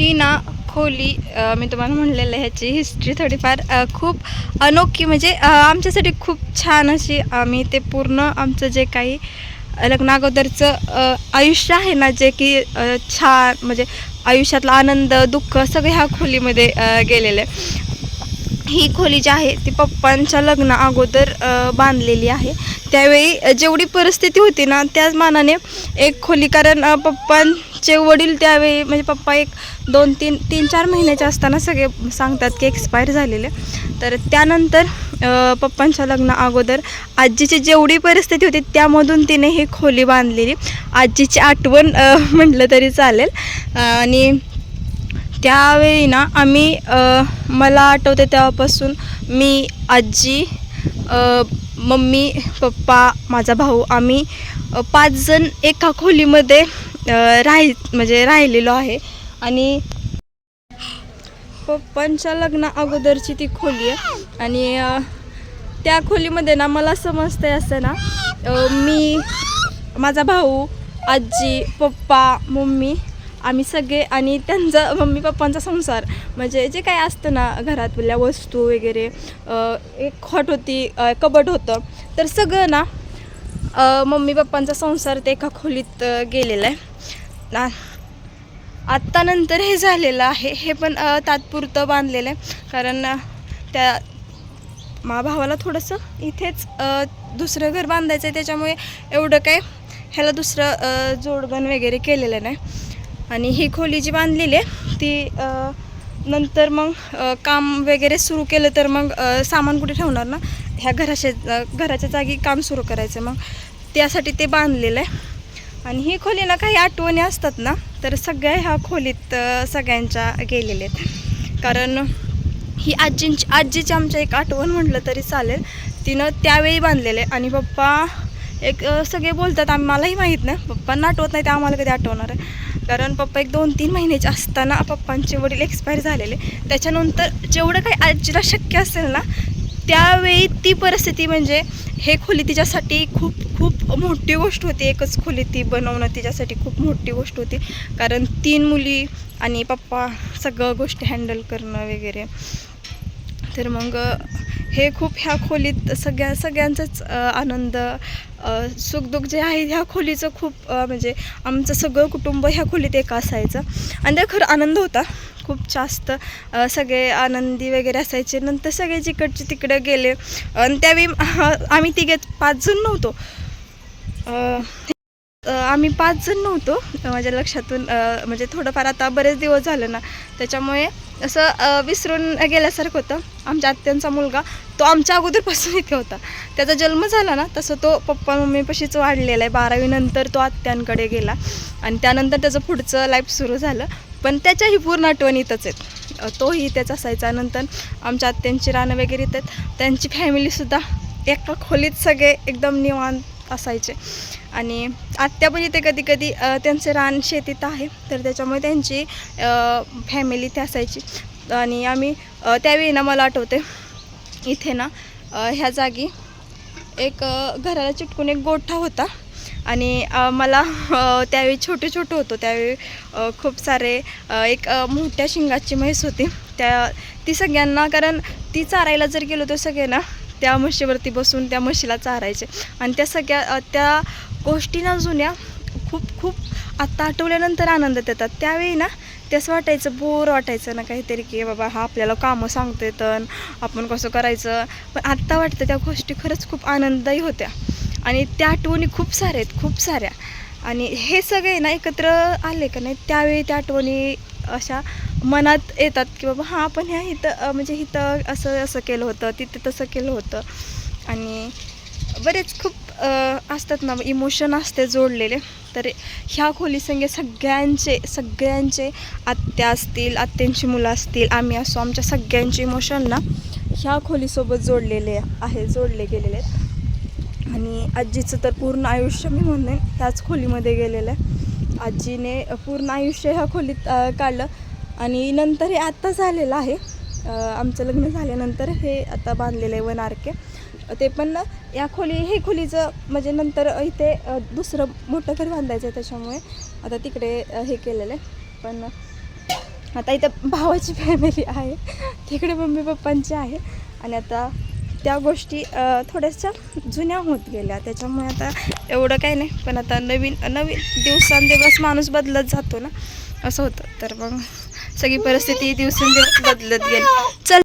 ही ना खोली मी तुम्हाला म्हणलेलं आहे ह्याची हिस्ट्री थोडीफार खूप अनोखी म्हणजे आमच्यासाठी खूप छान अशी आम्ही ते पूर्ण आमचं जे काही लग्ना अगोदरचं आयुष्य आहे ना जे की छान म्हणजे आयुष्यातला आनंद दुःख सगळे ह्या खोलीमध्ये गेलेलं. आहे ही खोली जी आहे ती पप्पांच्या लग्ना अगोदर बांधलेली आहे. त्यावेळी जेवढी परिस्थिती होती ना त्याच मानाने एक खोली कारण पप्पांचे वडील त्यावेळी म्हणजे पप्पा एक दोन तीन तीन चार महिन्याचे असताना सगळे सांगतात की एक्सपायर झालेले. तर त्यानंतर पप्पांच्या लग्ना अगोदर आजीची जेवढी परिस्थिती होती त्यामधून तिने ही खोली बांधलेली. आजीची आठवण म्हटलं तरी चालेल. आणि त्यावेळी ना आम्ही मला आठवते तेव्हापासून मी आजी मम्मी पप्पा माझा भाऊ आम्ही पाचजण पाच जण एका खोलीमध्ये अ, राही म्हणजे राहिलेलो आहे. आणि पप्पांच्या लग्ना अगोदरची ती खोली आहे. आणि त्या खोलीमध्ये ना मला समजतंय असं ना मी माझा भाऊ आजी पप्पा मम्मी आम्ही सगळे आणि त्यांचा मम्मी पप्पांचा संसार. म्हणजे जे काय असतं ना घरातल्या वस्तू वगैरे एक खॉट होती कबड कबट होतं. तर सगळं ना मम्मी पप्पांचा संसार ते एका खोलीत गेलेला आहे. ना आत्ता नंतर हे झालेलं आहे. हे पण तात्पुरतं बांधलेलं आहे. कारण त्या मा भावाला थोडंसं इथेच दुसरं घर बांधायचं आहे त्याच्यामुळे एवढं काय ह्याला दुसरं जोडबन वगैरे केलेलं नाही. आणि ही खोली जी बांधलेली आहे ती नंतर मग काम वगैरे सुरू केलं तर मग सामान कुठे ठेवणार ना? ह्या घराच्या घराच्या जागी काम सुरू करायचं. मग त्यासाठी ते बांधलेलं आहे. आणि ही खोली ना काही आठवणी असतात ना तर सगळ्या ह्या खोलीत सगळ्यांच्या गेलेल्या आहेत. कारण ही आजींची आजीची आमच्या एक आठवण म्हटलं तरी चालेल. तिनं त्यावेळी बांधलेलं आहे. आणि पप्पा एक सगळे बोलतात आम्ही मलाही माहीत नाही. पप्पांना आठवत नाही ते आम्हाला कधी आठवणार आहे. कारण पप्पा एक दोन तीन महिन्याचे असताना पप्पांचे वडील एक्सपायर झालेले. त्याच्यानंतर जेवढं काही आजीला शक्य असेल ना त्यावेळी ती परिस्थिती म्हणजे हे खोली तिच्यासाठी खूप खूप मोठी गोष्ट होती. एकच खोली ती बनवणं तिच्यासाठी खूप मोठी गोष्ट होती. कारण तीन मुली आणि पप्पा सगळं गोष्टी हँडल करणं वगैरे. तर मग हे खूप ह्या खोलीत सगळ्या सगळ्यांचाच आनंद सुखदुःख जे आहे ह्या खोलीचं खूप म्हणजे आमचं सगळं कुटुंब ह्या खोलीत एक असायचं. आणि त्या खरं आनंद होता. खूप जास्त सगळे आनंदी वगैरे असायचे. नंतर सगळे जिकडचे तिकडं गेले. आणि त्यावेळी आम्ही तिघे पाच जण नव्हतो. आम्ही पाच जण नव्हतो. माझ्या लक्षातून म्हणजे थोडंफार आता बरेच दिवस झालं ना. त्याच्यामुळे असं विसरून गेल्यासारखं होतं. आमच्या आत्यांचा मुलगा तो आमच्या अगोदरपासून इथे होता. त्याचा जन्म झाला ना तसं तो पप्पा मम्मीपाशीच वाढलेला आहे. बारावीनंतर तो आत्यांकडे गेला. आणि त्यानंतर त्याचं पुढचं लाईफ सुरू झालं. पण त्याच्याही पूर्ण आठवणीतच इथंच आहेत तोही इथेच असायचा. नंतर आमच्या आत्यांची रानं वगैरे इथं त्यांची फॅमिलीसुद्धा एका खोलीत सगळे एकदम निवांत असायचे. आणि आत्या पण इथे कधी कधी त्यांचं रान शेतीत आहे. तर त्याच्यामुळे त्यांची फॅमिली इथे असायची. आणि आम्ही त्यावेळी ना मला आठवते इथे ना ह्या जागी एक घराला चिटकून एक गोठा होता. आणि मला त्यावेळी छोटे छोटे होतो. त्यावेळी खूप सारे एक मोठ्या शिंगाची म्हैस होती. त्या ती सगळ्यांना कारण ती चारायला जर गेलो तर सगळे ना त्या म्हशीवरती बसून त्या म्हशीला चारायचे. आणि त्या सगळ्या त्या गोष्टी ना जुन्या खूप खूप आत्ता आठवल्यानंतर आनंद देतात. त्यावेळी ना ते असं वाटायचं बोर वाटायचं ना काहीतरी की बाबा हा आपल्याला कामं सांगतोय तर आपण कसं करायचं? पण आत्ता वाटतं त्या गोष्टी खरंच खूप आनंददायी होत्या. आणि त्या आठवणी खूप साऱ्या आहेत खूप साऱ्या. आणि हे सगळे ना एकत्र आले का नाही त्यावेळी त्या आठवणी अशा मनात येतात की बाबा हां आपण ह्या इथं म्हणजे इथं असं असं केलं होतं तिथं तसं केलं होतं. आणि बरेच खूप असतात ना इमोशन असते जोडलेले. तर ह्या खोलीसंगे सगळ्यांचे सगळ्यांचे आत्या असतील आत्यांची मुलं असतील आम्ही असो आमच्या सगळ्यांचे इमोशन ना ह्या खोलीसोबत जोडलेले आहे जोडले गेलेले आहेत. आणि आजीचं तर पूर्ण आयुष्य मी म्हणेन त्याच खोलीमध्ये गेलेलं आहे. आजीने पूर्ण आयुष्य ह्या खोलीत काढलं. आणि नंतर हे आत्ता झालेलं आहे. आमचं लग्न झाल्यानंतर हे आता बांधलेलं आहे वन आर के ते पण या खोली हे खोलीचं म्हणजे नंतर इथे दुसरं मोठं घर बांधायचं आहे त्याच्यामुळे. आता तिकडे हे केलेलं आहे. पण आता इथं भावाची फॅमिली आहे. तिकडे मम्मी पप्पांची आहे. आणि आता त्या गोष्टी थोड्याशा जुन्या होत गेल्या. त्याच्यामुळे आता एवढं काही नाही. पण आता नवीन नवीन दिवसांदिवस माणूस बदलत जातो ना असं होतं. तर मग सगळी परिस्थिती दिवसेंदिवस बदलत गेली. चल.